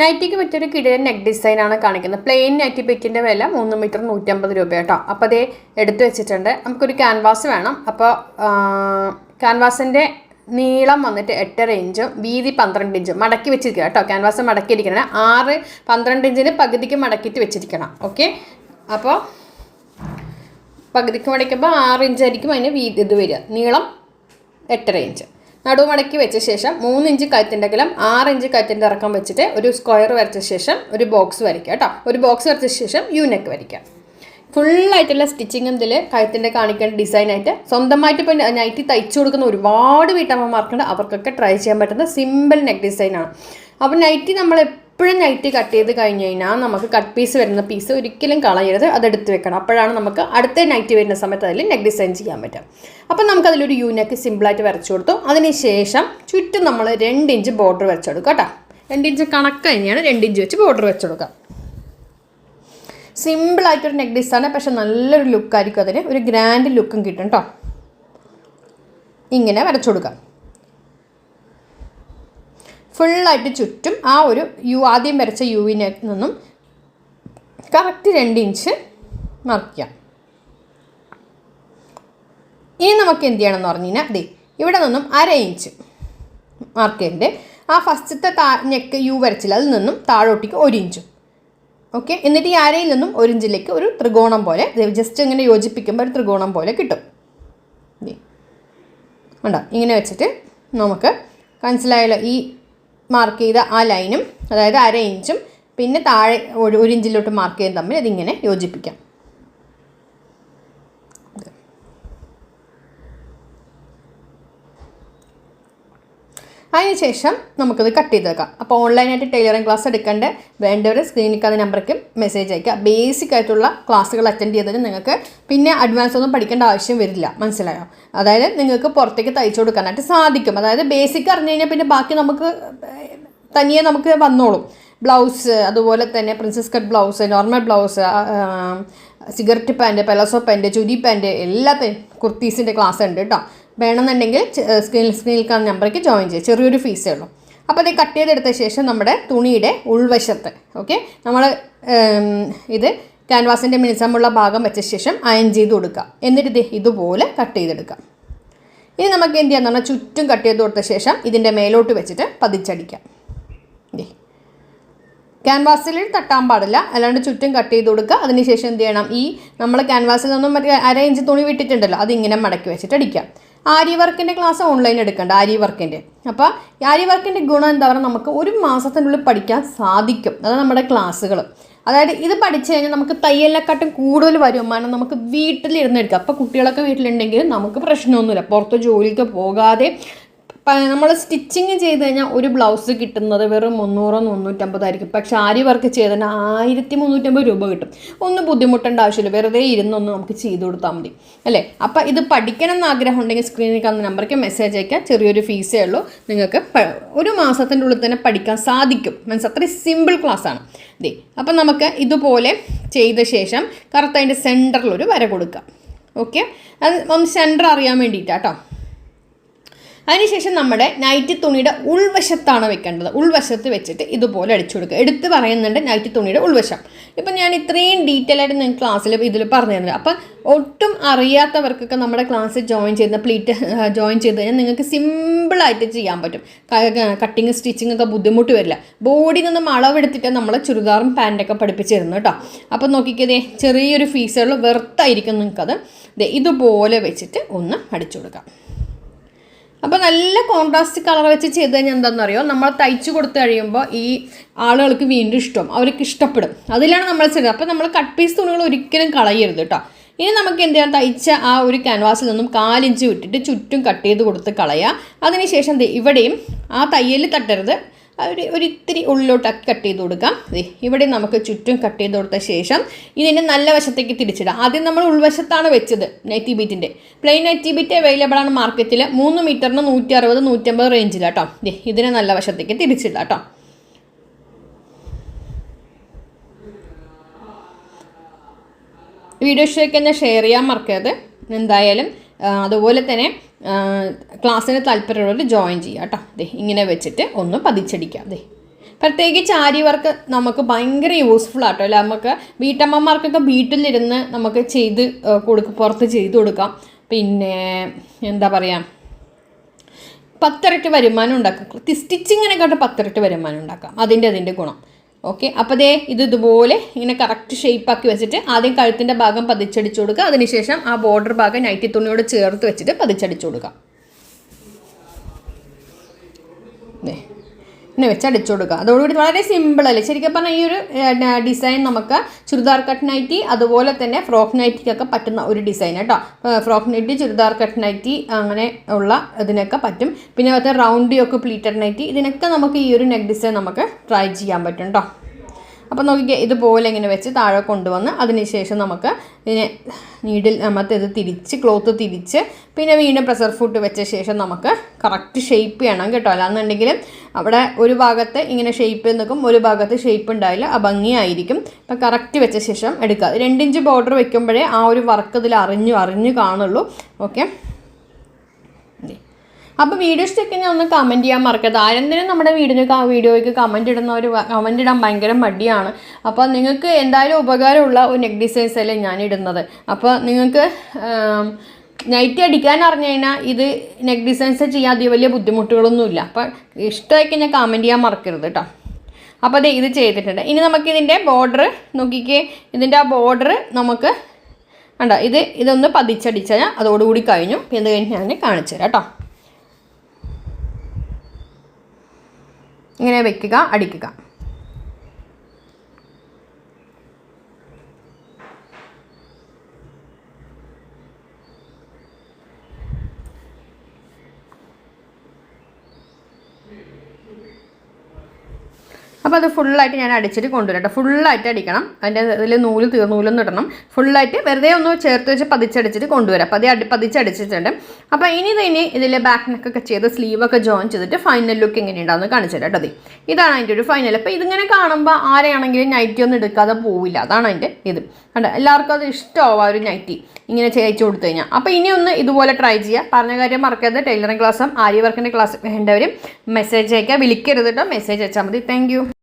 നൈറ്റിക്ക് പറ്റിയൊരു കിടിലൻ നെക്ക് ഡിസൈനാണ് കാണിക്കുന്നത്. പ്ലെയിൻ നൈറ്റി പെറ്റിന്റെ വില മൂന്ന് മീറ്റർ നൂറ്റമ്പത് രൂപ കേട്ടോ അപ്പോൾ അതേ എടുത്തു വെച്ചിട്ടുണ്ട്. നമുക്കൊരു ക്യാൻവാസ് വേണം. അപ്പോൾ ക്യാൻവാസിന്റെ നീളം വന്നിട്ട് എട്ടര ഇഞ്ചും വീതി പന്ത്രണ്ട് ഇഞ്ചും മടക്കി വെച്ചിരിക്കുക കേട്ടോ ക്യാൻവാസ് മടക്കിയിരിക്കണം. ആറ് പന്ത്രണ്ട് ഇഞ്ചിന് പകുതിക്ക് മടക്കിയിട്ട് വെച്ചിരിക്കണം. ഓക്കെ അപ്പോൾ പകുതിക്ക് മടക്കുമ്പോൾ ആറ് ഇഞ്ചായിരിക്കും അതിന് വീതി ഇത് വരിക. നീളം എട്ടര ഇഞ്ച് നടുമടക്കി വെച്ച ശേഷം മൂന്ന് ഇഞ്ച് കഴുത്തിന്റെ അകലം ആറ് ഇഞ്ച് കഴുത്തിന്റെ ഇറക്കം വെച്ചിട്ട് ഒരു സ്ക്വയർ വരച്ച ശേഷം ഒരു ബോക്സ് വരയ്ക്കുക കേട്ടോ. ഒരു ബോക്സ് വരച്ച ശേഷം യൂനെക്ക് വരയ്ക്കുക. ഫുള്ളായിട്ടുള്ള സ്റ്റിച്ചിങ് ഇതിൽ കഴുത്തിന്റെ കാണിക്കേണ്ട ഡിസൈനായിട്ട് സ്വന്തമായിട്ട് ഇപ്പോൾ നൈറ്റി തയ്ച്ചു കൊടുക്കുന്ന ഒരുപാട് വീട്ടമ്മമാർക്കുണ്ട്. അവർക്കൊക്കെ ട്രൈ ചെയ്യാൻ പറ്റുന്ന സിമ്പിൾ നെക്ക് ഡിസൈനാണ് അപ്പോൾ നൈറ്റി നമ്മൾ എപ്പോഴും നൈറ്റി കട്ട് ചെയ്ത് കഴിഞ്ഞ് കഴിഞ്ഞാൽ നമുക്ക് കട്ട് പീസ് വരുന്ന പീസ് ഒരിക്കലും കളയരുത്. അതെടുത്ത് വെക്കണം. അപ്പോഴാണ് നമുക്ക് അടുത്ത നൈറ്റി വരുന്ന സമയത്ത് അതിൽ നെക്ക് ഡിസൈൻ ചെയ്യാൻ പറ്റും അപ്പം നമുക്കതിലൊരു യൂനെക്ക് സിമ്പിളായിട്ട് വരച്ചു കൊടുത്തു. അതിന് ശേഷം ചുറ്റും നമ്മൾ രണ്ട് ഇഞ്ച് ബോർഡർ വെച്ചെടുക്കുക കേട്ടോ. രണ്ട് ഇഞ്ച് കണക്ക് കഴിഞ്ഞാണ് രണ്ട് ഇഞ്ച് വെച്ച് ബോർഡർ വെച്ചെടുക്കുക സിമ്പിളായിട്ടൊരു നെക്ക് ഡിസൈനാണ് പക്ഷെ നല്ലൊരു ലുക്കായിരിക്കും അതിന്. ഒരു ഗ്രാൻഡ് ലുക്കും കിട്ടും കേട്ടോ. ഇങ്ങനെ വരച്ചു കൊടുക്കാം ഫുള്ളായിട്ട് ചുറ്റും ആ ഒരു യു ആദ്യം വരച്ച യുവിനെ നിന്നും കറക്റ്റ് രണ്ട് ഇഞ്ച് ചെയ്യാം. ഇനി നമുക്ക് എന്ത് ചെയ്യണമെന്ന് പറഞ്ഞു കഴിഞ്ഞാൽ അതെ ഇവിടെ നിന്നും അര ഇഞ്ച് മാർക്ക് ചെയ്തിട്ട് ആ ഫസ്റ്റത്തെ താ നെക്ക് യു വരച്ചില്ല അതിൽ നിന്നും താഴോട്ടേക്ക് ഒരു ഇഞ്ചും ഓക്കെ എന്നിട്ട് ഈ അരയിൽ നിന്നും ഒരു ഇഞ്ചിലേക്ക് ഒരു ത്രികോണം പോലെ ജസ്റ്റ് ഇങ്ങനെ യോജിപ്പിക്കുമ്പോൾ ഒരു ത്രികോണം പോലെ കിട്ടും. ഉണ്ടോ ഇങ്ങനെ വെച്ചിട്ട് നമുക്ക് മനസ്സിലായല്ലോ ഈ മാർക്ക് ചെയ്ത ആ ലൈനും അതായത് അര ഇഞ്ചും പിന്നെ താഴെ ഒരു ഇഞ്ചിലോട്ട് മാർക്ക് ചെയ്ത് തമ്മിൽ ഇതിങ്ങനെ യോജിപ്പിക്കാം. അതിനുശേഷം നമുക്കത് കട്ട് ചെയ്ത് വെക്കാം. അപ്പോൾ ഓൺലൈനായിട്ട് ടൈലറിംഗ് ക്ലാസ് എടുക്കേണ്ട വേണ്ടവർ സ്ക്രീനിൽ കാണുന്ന നമ്പർക്ക് മെസ്സേജ് അയക്കുക ബേസിക് ആയിട്ടുള്ള ക്ലാസ്സുകൾ അറ്റൻഡ് ചെയ്തതിന് നിങ്ങൾക്ക് പിന്നെ അഡ്വാൻസ് ഒന്നും പഠിക്കേണ്ട ആവശ്യം വരില്ല. മനസ്സിലായോ? അതായത് നിങ്ങൾക്ക് പുറത്തേക്ക് തയ്ച്ചു കൊടുക്കാനായിട്ട് സാധിക്കും. അതായത് ബേസിക് അറിഞ്ഞു കഴിഞ്ഞാൽ പിന്നെ ബാക്കി നമുക്ക് തനിയെ നമുക്ക് വന്നോളും. ബ്ലൗസ് അതുപോലെ തന്നെ princess cut blouse normal blouse cigarette pant palazzo pant churi pant എല്ലാത്തിനും കുർത്തീസിന്റെ ക്ലാസ് ഉണ്ട് കേട്ടോ വേണമെന്നുണ്ടെങ്കിൽ സ്ക്രീനിൽ സ്ക്രീനിൽ കാണുന്ന നമ്പറേക്ക് ജോയിൻ ചെയ്യുക ചെറിയൊരു ഫീസേ ഉള്ളൂ. അപ്പോൾ അത് കട്ട് ചെയ്തെടുത്ത ശേഷം നമ്മുടെ തുണിയുടെ ഉൾവശത്ത് ഓക്കെ നമ്മൾ ഇത് ക്യാൻവാസിന്റെ മിനിസമുള്ള ഭാഗം വെച്ച ശേഷം അയൺ ചെയ്ത് കൊടുക്കുക എന്നിട്ട് ഇത് ഇതുപോലെ കട്ട് ചെയ്തെടുക്കാം. ഇനി നമുക്ക് എന്ത് ചെയ്യാന്ന് പറഞ്ഞാൽ ചുറ്റും കട്ട് ചെയ്ത് കൊടുത്ത ശേഷം ഇതിന്റെ മേലോട്ട് വെച്ചിട്ട് പതിച്ചടിക്കാം. ക്യാൻവാസിൽ തട്ടാൻ പാടില്ല. അല്ലാണ്ട് ചുറ്റും കട്ട് ചെയ്ത് കൊടുക്കുക അതിനുശേഷം എന്ത് ചെയ്യണം? ഈ നമ്മൾ ക്യാൻവാസിൽ നിന്നും മറ്റേ അര ഇഞ്ച് തുണി വിട്ടിട്ടുണ്ടല്ലോ അതിങ്ങനെ മടക്കി വെച്ചിട്ട് അടിക്കാം. ആരി വർക്കിന്റെ ക്ലാസ് ഓൺലൈൻ എടുക്കേണ്ട ആരി വർക്കിന്റെ അപ്പോൾ ആരി വർക്കിന്റെ ഗുണം എന്താ പറയുക നമുക്ക് ഒരു മാസത്തിനുള്ളിൽ പഠിക്കാൻ സാധിക്കും. അതാണ് നമ്മുടെ ക്ലാസ്സുകൾ അതായത് ഇത് പഠിച്ചു കഴിഞ്ഞാൽ നമുക്ക് തയ്യലിനെക്കാട്ടും കൂടുതൽ വരുമാനം നമുക്ക് വീട്ടിലിരുന്ന് എടുക്കാം. അപ്പോൾ കുട്ടികളൊക്കെ വീട്ടിലുണ്ടെങ്കിൽ നമുക്ക് പ്രശ്നമൊന്നുമില്ല. പുറത്ത് ജോലിക്ക് പോകാതെ നമ്മൾ സ്റ്റിച്ചിങ് ചെയ്ത് കഴിഞ്ഞാൽ ഒരു ബ്ലൗസ് കിട്ടുന്നത് വെറും മുന്നൂറോ മുന്നൂറ്റമ്പതായിരിക്കും. പക്ഷേ ആരി വർക്ക് ചെയ്തതിന് ആയിരത്തി മുന്നൂറ്റമ്പത് രൂപ കിട്ടും. ഒന്നും ബുദ്ധിമുട്ടേണ്ട ആവശ്യമില്ല. വെറുതെ ഇരുന്നൊന്ന് നമുക്ക് ചെയ്ത് കൊടുത്താൽ മതി. അല്ലേ? അപ്പം ഇത് പഠിക്കണം എന്ന് ആഗ്രഹം ഉണ്ടെങ്കിൽ സ്ക്രീനിൽ കാണുന്ന നമ്പർക്ക് മെസ്സേജ് അയക്കാം ചെറിയൊരു ഫീസേ ഉള്ളൂ. നിങ്ങൾക്ക് ഒരു മാസത്തിന്റെ ഉള്ളിൽ തന്നെ പഠിക്കാൻ സാധിക്കും. മീൻസ് അത്രയും സിമ്പിൾ ക്ലാസ്സാണ് ദേ അപ്പം നമുക്ക് ഇതുപോലെ ചെയ്ത ശേഷം കറക്റ്റ് അതിന്റെ സെന്ററിലൊരു വര കൊടുക്കാം. ഓക്കെ അത് ഒന്ന് സെന്റർ അറിയാൻ വേണ്ടിയിട്ടാട്ടോ. അതിനുശേഷം നമ്മുടെ നൈറ്റി തുണിയുടെ ഉൾവശത്താണ് വെക്കേണ്ടത്. ഉൾവശത്ത് വെച്ചിട്ട് ഇതുപോലെ അടിച്ചു കൊടുക്കുക. എടുത്ത് പറയുന്നുണ്ട് നൈറ്റി തുണിയുടെ ഉൾവശം. ഇപ്പം ഞാൻ ഇത്രയും ഡീറ്റെയിൽ ആയിട്ട് നിങ്ങൾക്ക് ക്ലാസ്സിൽ ഇതിൽ പറഞ്ഞു തരുന്നത് അപ്പം ഒട്ടും അറിയാത്തവർക്കൊക്കെ നമ്മുടെ ക്ലാസ് ജോയിൻ ചെയ്യുന്ന പ്ലീറ്റ് ജോയിൻ ചെയ്ത് കഴിഞ്ഞാൽ നിങ്ങൾക്ക് സിമ്പിളായിട്ട് ചെയ്യാൻ പറ്റും. കട്ടിങ് സ്റ്റിച്ചിങ് ഒക്കെ ബുദ്ധിമുട്ട് വരില്ല. ബോഡിയിൽ നിന്നും അളവെടുത്തിട്ട് നമ്മൾ ചുരിദാറും പാന്റൊക്കെ പഠിപ്പിച്ച് തരുന്നു കേട്ടോ അപ്പം നോക്കിക്കതേ ചെറിയൊരു ഫീസുകൾ വെറുത്തായിരിക്കും നിങ്ങൾക്കത്. ഇതുപോലെ വെച്ചിട്ട് ഒന്ന് അടിച്ചു കൊടുക്കാം. അപ്പോൾ നല്ല കോൺട്രാസ്റ്റ് കളർ വെച്ച് ചെയ്ത് കഴിഞ്ഞാൽ എന്താണെന്നറിയോ നമ്മൾ തയ്ച്ചു കൊടുത്തു കഴിയുമ്പോൾ ഈ ആളുകൾക്ക് വീണ്ടും ഇഷ്ടം. അവർക്ക് ഇഷ്ടപ്പെടും. അതിലാണ് നമ്മൾ ചെയ്യുന്നത് അപ്പോൾ നമ്മൾ കട്ട് പീസ് തുണികൾ ഒരിക്കലും കളയരുത് കേട്ടോ ഇനി നമുക്ക് എന്ത് ചെയ്യാം? തയ്ച്ച ആ ഒരു ക്യാൻവാസിൽ നിന്നും കാലിഞ്ച് വിട്ടിട്ട് ചുറ്റും കട്ട് ചെയ്ത് കൊടുത്ത് കളയുക അതിനുശേഷം ഇവിടെയും ആ തയ്യൽ തട്ടരുത്. ഒരു ഒരിത്തിരി ഉള്ളിലോട്ട് കട്ട് ചെയ്ത് കൊടുക്കാം. ഇവിടെ നമുക്ക് ചുറ്റും കട്ട് ചെയ്ത് കൊടുത്ത ശേഷം ഇതിന്റെ നല്ല വശത്തേക്ക് തിരിച്ചിടാം. ആദ്യം നമ്മൾ ഉൾവശത്താണ് വെച്ചത് നൈറ്റി ബീറ്റിന്റെ പ്ലെയിൻ നൈറ്റി ബീറ്റ് അവൈലബിൾ ആണ് മാർക്കറ്റിൽ മൂന്ന് മീറ്ററിന് നൂറ്റി അറുപത് നൂറ്റമ്പത് റേഞ്ചിലാട്ടോ ഇതിനെ നല്ല വശത്തേക്ക് തിരിച്ചിടാം കേട്ടോ വീഡിയോ ഇഷ്ടമൊക്കെ തന്നെ ഷെയർ ചെയ്യാൻ മറക്കരുത്. എന്തായാലും അതുപോലെ തന്നെ ക്ലാസ്സിന് താല്പര്യമുള്ളവർ ജോയിൻ ചെയ്യുക കേട്ടോ. അതെ ഇങ്ങനെ വെച്ചിട്ട് ഒന്ന് പതിച്ചടിക്കാം അതെ പ്രത്യേകിച്ച് ആരി വർക്ക് നമുക്ക് ഭയങ്കര യൂസ്ഫുൾ ആട്ടോ അല്ല? നമുക്ക് വീട്ടമ്മമാർക്കൊക്കെ വീട്ടിലിരുന്ന് നമുക്ക് ചെയ്ത് കൊടുക്കും പുറത്ത് ചെയ്ത് കൊടുക്കാം. പിന്നെ എന്താ പറയുക പത്തിരട്ടി വരുമാനം ഉണ്ടാക്കാം. സ്റ്റിച്ചിങ്ങിനെക്കാട്ട് പത്തിരട്ടി വരുമാനം ഉണ്ടാക്കാം. അതിന്റെ അതിന്റെ ഗുണം. ഓക്കെ അപ്പോൾ ദേ ഇത് ഇതുപോലെ ഇങ്ങനെ കറക്റ്റ് ഷേപ്പാക്കി വെച്ചിട്ട് ആദ്യം കഴുത്തിന്റെ ഭാഗം പതിച്ചടിച്ചു കൊടുക്കുക. അതിനുശേഷം ആ ബോർഡർ ഭാഗം നൈറ്റി തുണിയോട് ചേർത്ത് വെച്ചിട്ട് പതിച്ചടിച്ചു കൊടുക്കുക. ഇങ്ങനെ വെച്ച് അടിച്ചു കൊടുക്കുക. അതോടുകൂടി വളരെ സിമ്പിൾ അല്ലേ? ശരിക്കും പറഞ്ഞാൽ ഈ ഒരു ഡിസൈൻ നമുക്ക് ചുരിദാർ കട്ട് നൈറ്റി അതുപോലെ തന്നെ ഫ്രോക്ക് നൈറ്റിക്കൊക്കെ പറ്റുന്ന ഒരു ഡിസൈൻ കേട്ടോ frock nighty churidar cut nighty അങ്ങനെ ഉള്ള ഇതിനൊക്കെ പറ്റും. പിന്നെ അതുപോലെ റൗണ്ട് ഒക്കെ പ്ലീറ്റഡ് നൈറ്റി ഇതിനൊക്കെ നമുക്ക് ഈ ഒരു നെക്ക് ഡിസൈൻ നമുക്ക് ട്രൈ ചെയ്യാൻ പറ്റും കേട്ടോ അപ്പോൾ നോക്കിക്കേ ഇതുപോലെ ഇങ്ങനെ വെച്ച് താഴെ കൊണ്ടുവന്ന് അതിനുശേഷം നമുക്ക് ഇതിനെ നീഡിൽ ഇത് തിരിച്ച് ക്ലോത്ത് തിരിച്ച് പിന്നെ വീണ്ടും പ്രഷർ ഫുഡ് വെച്ച ശേഷം നമുക്ക് കറക്റ്റ് ഷേപ്പ് ചെയ്യണം കേട്ടോ. അല്ലാന്നുണ്ടെങ്കിൽ അവിടെ ഒരു ഭാഗത്ത് ഇങ്ങനെ ഷേപ്പ് നിൽക്കും ഒരു ഭാഗത്ത് ഷേപ്പ് ഉണ്ടാവില്ല ആ ഭംഗിയായിരിക്കും. അപ്പോൾ കറക്റ്റ് വെച്ച ശേഷം എടുക്കുക. രണ്ടിഞ്ച് ബോർഡർ വെക്കുമ്പോഴേ ആ ഒരു വർക്ക് ഇതിൽ അറിഞ്ഞു അറിഞ്ഞു കാണുള്ളൂ. ഓക്കെ അപ്പോൾ വീഡിയോ ഇഷ്ടമൊക്കെ ഒന്ന് കമന്റ് ചെയ്യാൻ മറക്കരുത്. ആരെന്തിനും നമ്മുടെ വീഡിയോ വീഡിയോയ്ക്ക് കമന്റ് ഇടുന്നവർ കമന്റ് ഇടാൻ ഭയങ്കര മടിയാണ്. അപ്പോൾ നിങ്ങൾക്ക് എന്തായാലും ഉപകാരമുള്ള ഒരു നെക്ക് ഡിസൈൻസ് അല്ലേ ഞാൻ ഇടുന്നത്. അപ്പോൾ നിങ്ങൾക്ക് നൈറ്റ് അടിക്കാൻ അറിഞ്ഞു കഴിഞ്ഞാൽ ഇത് നെക്ക് ഡിസൈൻസ് ചെയ്യാൻ അതി വലിയ ബുദ്ധിമുട്ടുകളൊന്നുമില്ല. അപ്പോൾ ഇഷ്ടമായി കഴിഞ്ഞാൽ കമന്റ് ചെയ്യാൻ മറക്കരുത് കേട്ടോ അപ്പോൾ അതെ ഇത് ചെയ്തിട്ടുണ്ട്. ഇനി നമുക്ക് ഇതിന്റെ ബോർഡർ നോക്കിക്കേ. ഇതിന്റെ ആ ബോർഡർ നമുക്ക് കണ്ടോ ഇത് ഇതൊന്ന് പതിച്ചടിച്ചാൽ അതോടുകൂടി കഴിഞ്ഞു. ഇത് കഴിഞ്ഞ് ഞാൻ കാണിച്ചു തരാം കേട്ടോ ഇങ്ങനെ വെക്കുക അടിക്കുക. അപ്പോൾ അത് ഫുള്ളായിട്ട് ഞാൻ അടിച്ചിട്ട് കൊണ്ടുവരാം കേട്ടോ ഫുള്ളായിട്ട് അടിക്കണം. അതിന്റെ ഇതിൽ നൂൽ തീർ നൂലൊന്നും ഇടണം. ഫുള്ളായിട്ട് വെറുതെ ഒന്ന് ചേർത്ത് വെച്ച് പതിച്ചടിച്ചിട്ട് കൊണ്ടുവരാം. അപ്പോൾ അടി പതിച്ചടിച്ചിട്ടുണ്ട്. അപ്പോൾ ഇനി തന്നെ ഇതിൽ ബാക്ക് നെക്കൊക്കെ ചെയ്ത് സ്ലീവൊക്കെ ജോയിൻ ചെയ്തിട്ട് ഫൈനൽ ലുക്ക് എങ്ങനെയുണ്ടാവുമെന്ന് കാണിച്ചു തരാം കേട്ടോ അതെ ഇതാണ് അതിന്റെ ഒരു ഫൈനൽ അപ്പോൾ ഇതിങ്ങനെ കാണുമ്പോൾ ആരെയാണെങ്കിലും നൈറ്റി ഒന്നും എടുക്കാതെ പോവില്ല. അതാണ് അതിന്റെ ഇത്. കണ്ടോ? എല്ലാവർക്കും അത് ഇഷ്ടമാവും ഒരു നൈറ്റി ഇങ്ങനെ ചെയ്യിച്ചു കൊടുത്തു കഴിഞ്ഞാൽ അപ്പോൾ ഇനി ഒന്ന് ഇതുപോലെ ട്രൈ ചെയ്യുക പറഞ്ഞ കാര്യം മറക്കരുത്. ടൈലറിംഗ് ക്ലാസ്സും ആര്യ വർക്കിന്റെ ക്ലാസ് വേണ്ടവരും മെസ്സേജ് അയക്കുക വിളിക്കരുത് കേട്ടോ മെസ്സേജ് അയച്ചാൽ മതി. താങ്ക്